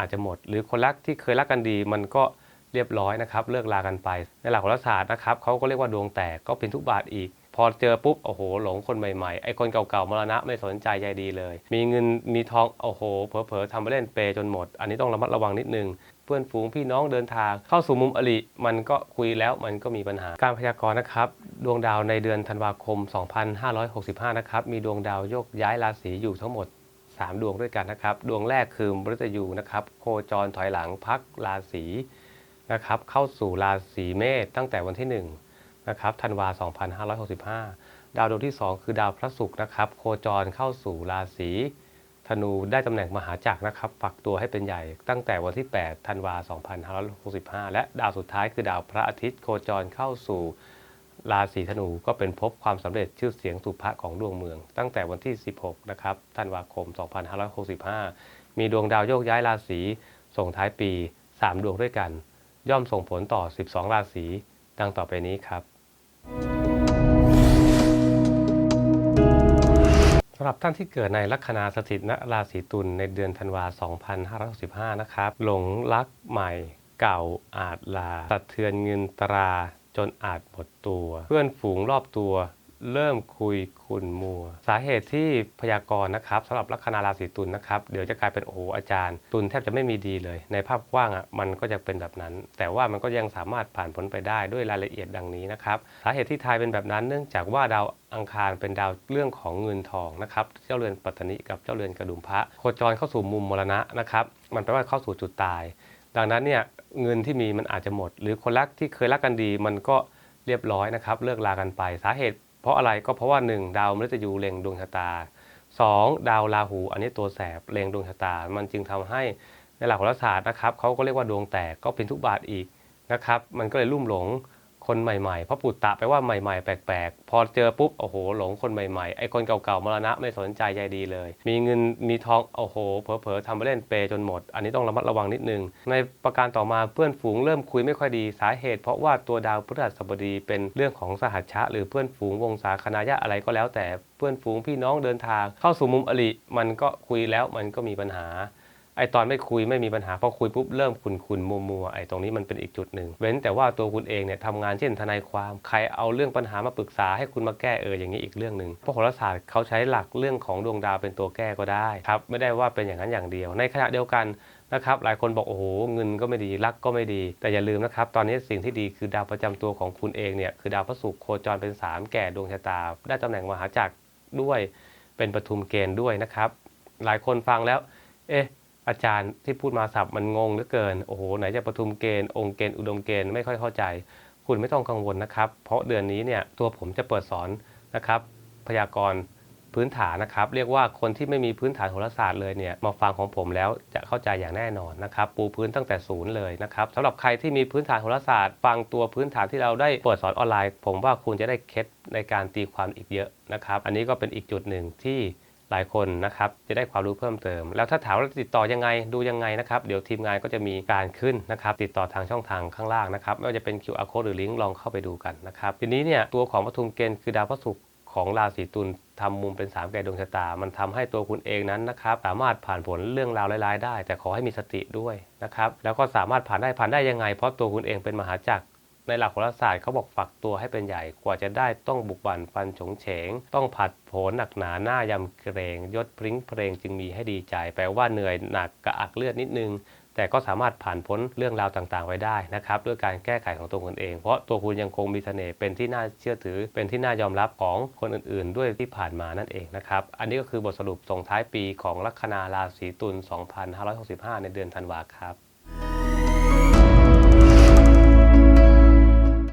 อาจจะหมด หรือคนรักที่เคยรักกันดี มันก็เรียบร้อยนะครับ เลิกลากันไป ในหลักโหราศาสตร์นะครับเขาก็เรียกว่าดวงแตกก็เป็นทุกบาทอีก พอเจอปุ๊บโอ้โห หลงคนใหม่ๆไอ้คนเก่าๆมรณะไม่สนใจใจดีเลย มีเงินมีทองโอ้โหเผลอๆทำไปเล่นเปยจนหมด อันนี้ต้องระมัดระวังนิดนึงเพื่อนฝูงพี่น้องเดินทางเข้าสู่มุมอริมันก็คุยแล้วมันก็มีปัญหาการพยากรณ์นะครับ ดวงดาวในเดือนธันวาคม 2565 นะครับ มีดวงดาวโยกย้ายราศีอยู่ทั้งหมด 3 ดวงด้วยกันนะครับ ดวงแรกคือมฤตยูนะครับ โคจรถอยหลังพักราศีนะครับ เข้าสู่ราศีเมษตั้งแต่วันที่ 1 นะครับธันวา 2565 ดาวดวงที่ 2 คือดาวพระศุกร์นะครับ โคจรเข้าสู่ราศีธนูได้ตำแหน่งมหาจักรนะครับ ฝักตัวให้เป็นใหญ่ตั้งแต่วันที่ 8 ธันวา 2565 และดาวสุดท้ายคือดาวพระอาทิตย์โคจรเข้าสู่ ราศีธนูก็เป็นภพความสำเร็จชื่อเสียงสุภะของดวงเมือง ตั้งแต่วันที่ 16 นะครับธันวาคม 2565 มีดวงดาวโยกย้ายราศีส่งท้ายปี 3 ดวงด้วยกัน ย่อมส่งผลต่อ 12 ราศีดังต่อไปนี้ครับสำหรับท่านที่เกิดในลัคนาสถิตณราศีตุลในเดือนธันวา 2565 นะครับ หลงรักใหม่เก่าอาจลาสะเทือนเงินตรา นอาจหมดตัว เพื่อนฝูงรอบตัว เริ่มคุยขุนมัว สาเหตุที่พยากรณ์นะครับสำหรับลัคนาราศีตุลนะครับเดี๋ยวจะกลายเป็นโอ้โหอาจารย์ ตุลแทบจะไม่มีดีเลย ในภาพกว้างอะมันก็จะเป็นแบบนั้น แต่ว่ามันก็ยังสามารถผ่านพ้นไปได้ด้วยรายละเอียดดังนี้นะครับสาเหตุที่ทายเป็นแบบนั้นเนื่องจากว่าดาวอังคารเป็นดาวเรื่องของเงินทองนะครับ เจ้าเรือนปัตตนิกับเจ้าเรือนกระดุมพระโคจรเข้าสู่มุมมรณะนะครับ มันแปลว่าเข้าสู่จุดตาย ดังนั้นเนี่ยเงินที่มีมันอาจจะหมด หรือคนรักที่เคยรักกันดี มันก็เรียบร้อยนะครับเลิกลากันไปสาเหตุ เพราะอะไรก็เพราะว่า 1 ดาวมฤตยูเล็งดวงชะตา 2 ดาวราหู อันนี้ตัวแสบเล็งดวงชะตา มันจึงทำให้ในหลักโหราศาสตร์นะครับเขาก็เรียกว่าดวงแตกก็เป็นทุกบาทอีกนะครับ มันก็เลยลุ่มหลง คนใหม่ๆ เพราะปุตตะแปลว่าใหม่ๆ แปลกๆ พอเจอปุ๊บ โอ้โห หลงคนใหม่ๆ ไอ้คนเก่าๆ มรณะไม่สนใจใจดีเลย มีเงินมีทอง โอ้โห เผลอๆทำไปเล่นเปยจนหมด อันนี้ต้องระมัดระวังนิดนึง ในประการต่อมาเพื่อนฝูงเริ่มคุยไม่ค่อยดี สาเหตุเพราะว่าตัวดาวพฤหัสบดีเป็นเรื่องของสหัชชะ หรือเพื่อนฝูงวงศาคณะญาอะไรก็แล้วแต่ เพื่อนฝูงพี่น้องเดินทาง เข้าสู่มุมอริมันก็คุยแล้วมันก็มีปัญหา ไอตอนไม่คุยไม่มีปัญหาพอคุยปุ๊บเริ่มขุนขุนมัวมัวไอตรงนี้มันเป็นอีกจุดหนึ่งเว้นแต่ว่าตัวคุณเองเนี่ยทำงานเช่นทนายความใครเอาเรื่องปัญหามาปรึกษาให้คุณมาแก้เอออย่างนี้อีกเรื่องหนึ่งเพราะโหราศาสตร์เขาใช้หลักเรื่องของดวงดาวเป็นตัวแก้ก็ได้ครับไม่ได้ว่าเป็นอย่างนั้นอย่างเดียว ในขณะเดียวกันนะครับหลายคนบอกโอ้โหเงินก็ไม่ดีรักก็ไม่ดี แต่อย่าลืมนะครับ ตอนนี้สิ่งที่ดีคือดาวประจำตัวของคุณเองเนี่ยคือดาวพระศุกร์โคจรเป็นสามแก่ดวงชะตา ได้ตำแหน่งมหาจักรด้วยเป็นปฐุมเกณฑ์ด้วยนะครับ หลายคนฟังแล้ว เอ๊ะ อาจารย์ที่พูดมาสับมันงงเหลือเกิน โอ้โห ไหนจะปฐุมเกณฑ์ องค์เกณฑ์ อุดมเกณฑ์ ไม่ค่อยเข้าใจ คุณไม่ต้องกังวลนะครับ เพราะเดือนนี้เนี่ยตัวผมจะเปิดสอนนะครับพยากรณ์พื้นฐานนะครับ เรียกว่าคนที่ไม่มีพื้นฐานโหราศาสตร์เลยเนี่ยมาฟังของผมแล้วจะเข้าใจอย่างแน่นอนนะครับ ปูพื้นตั้งแต่ศูนย์เลยนะครับสำหรับใครที่มีพื้นฐานโหราศาสตร์ ฟังตัวพื้นฐานที่เราได้เปิดสอนออนไลน์ ผมว่าคุณจะได้เคล็ดในการตีความอีกเยอะนะครับ อันนี้ก็เป็นอีกจุดหนึ่งที่ หลายคนนะครับจะได้ความรู้เพิ่มเติม แล้วถ้าถามว่าติดต่อยังไงดูยังไงนะครับเดี๋ยวทีมงานก็จะมีการขึ้นนะครับติดต่อทางช่องทางข้างล่างนะครับไม่ว่าจะเป็น QR code หรือลิงก์ลองเข้าไปดูกันนะครับทีนี้เนี่ยตัวของปทุมเกณฑ์คือดาวพระศุกร์ของราศีตุลทำมุมเป็นสามแก่ดวงชะตา มันทำให้ตัวคุณเองนั้นนะครับสามารถผ่านผลเรื่องราวร้ายๆได้ แต่ขอให้มีสติด้วยนะครับแล้วก็สามารถผ่านได้ผ่านได้ยังไง เพราะตัวคุณเองเป็นมหาจักร ในหลักโหราศาสตร์เขาบอกฝักตัวให้เป็นใหญ่กว่าจะได้ต้องบุกบั่นฟันฉงเฉง ต้องผัดโผนหนักหนาหน้ายำเกรงยศพริ้งเพลงจึงมีให้ดีใจ แปลว่าเหนื่อยหนักกระอักเลือดนิดนึงแต่ก็สามารถผ่านพ้นเรื่องราวต่างๆ ไว้ได้นะครับด้วยการแก้ไขของตัวคุณเอง เพราะตัวคุณยังคงมีเสน่ห์เป็นที่น่าเชื่อถือ เป็นที่น่ายอมรับของคนอื่นๆ ด้วยที่ผ่านมานั่นเองนะครับอันนี้ก็คือบทสรุปส่งท้ายปีของลัคนาราศีตุล 2565 ในเดือนธันวาครับ